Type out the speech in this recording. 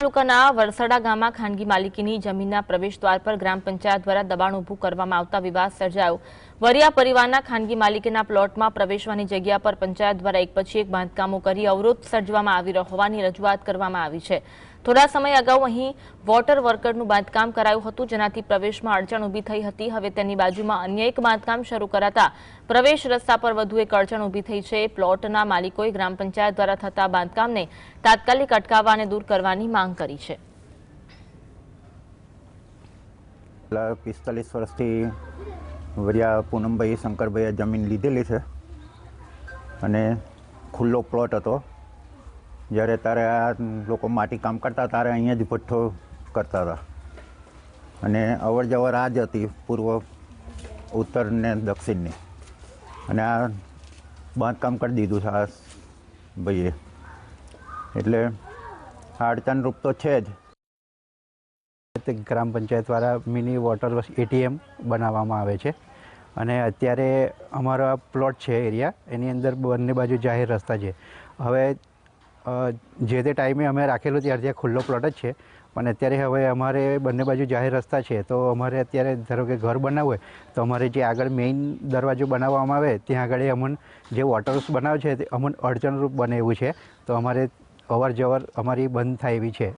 તાલુકાના વરસાડા ગામમાં ખાનગી માલિકીની જમીનના પ્રવેશદ્વાર પર ગ્રામ પંચાયત દ્વારા દબાણ ઊભું કરવામાં આવતા વિવાદ સર્જાયો. વરિયા પરિવારના ખાનગી માલિકીના પ્લોટમાં પ્રવેશવાની જગ્યા પર પંચાયત દ્વારા એક પછી એક બાંધકામો કરી અવરોધ સર્જવામાં આવી હોવાની રજૂઆત કરવામાં આવી છે. થોડા સમય અગાઉ અહીં વોટર વર્કરનું બાંધકામ કરાયું હતું, જેનાથી પ્રવેશમાં અડચણ ઊભી થઈ હતી. હવે તેની બાજુમાં અન્ય એક બાંધકામ શરૂ કરાતા પ્રવેશ રસ્તા પર વધુ એક અડચણ ઊભી થઈ છે. પ્લોટના માલિકોએ ગ્રામ પંચાયત દ્વારા થતા બાંધકામને તાત્કાલિક અટકાવવા અને દૂર કરવાની માંગ કરી છે. પિસ્તાલીસ વર્ષથી વરિયા પૂનમભાઈ શંકરભાઈએ જમીન લીધેલી છે અને ખુલ્લો પ્લોટ હતો. જ્યારે તારે આ લોકો માટી કામ કરતા, તારે અહીંયા જ ભઠ્ઠો કરતા હતા. અને અવર જવર આ જ હતી, પૂર્વ ઉત્તર ને દક્ષિણની. અને આ બાંધકામ કરી દીધું છે આ ભાઈએ. એટલે અડચણરૂપ તો છે જ. ગ્રામ પંચાયત દ્વારા મિની વોટર એટીએમ બનાવવામાં આવે છે. અને અત્યારે અમારો પ્લોટ છે એરિયા, એની અંદર બંને બાજુ જાહેર રસ્તા છે. હવે જે તે ટાઈમે અમે રાખેલું ત્યાર ત્યાં ખુલ્લો પ્લોટ જ છે. પણ અત્યારે હવે અમારે બંને બાજુ જાહેર રસ્તા છે, તો અમારે અત્યારે ધારો કે ઘર બનાવવું હોય, તો અમારે જે આગળ મેઇન દરવાજો બનાવવામાં આવે, ત્યાં આગળ અમને જે વોટર્સ બનાવે છે, તે અમને અડચણરૂપ બને એવું છે. તો અમારે અવર જવર અમારી બંધ થાય એવી છે.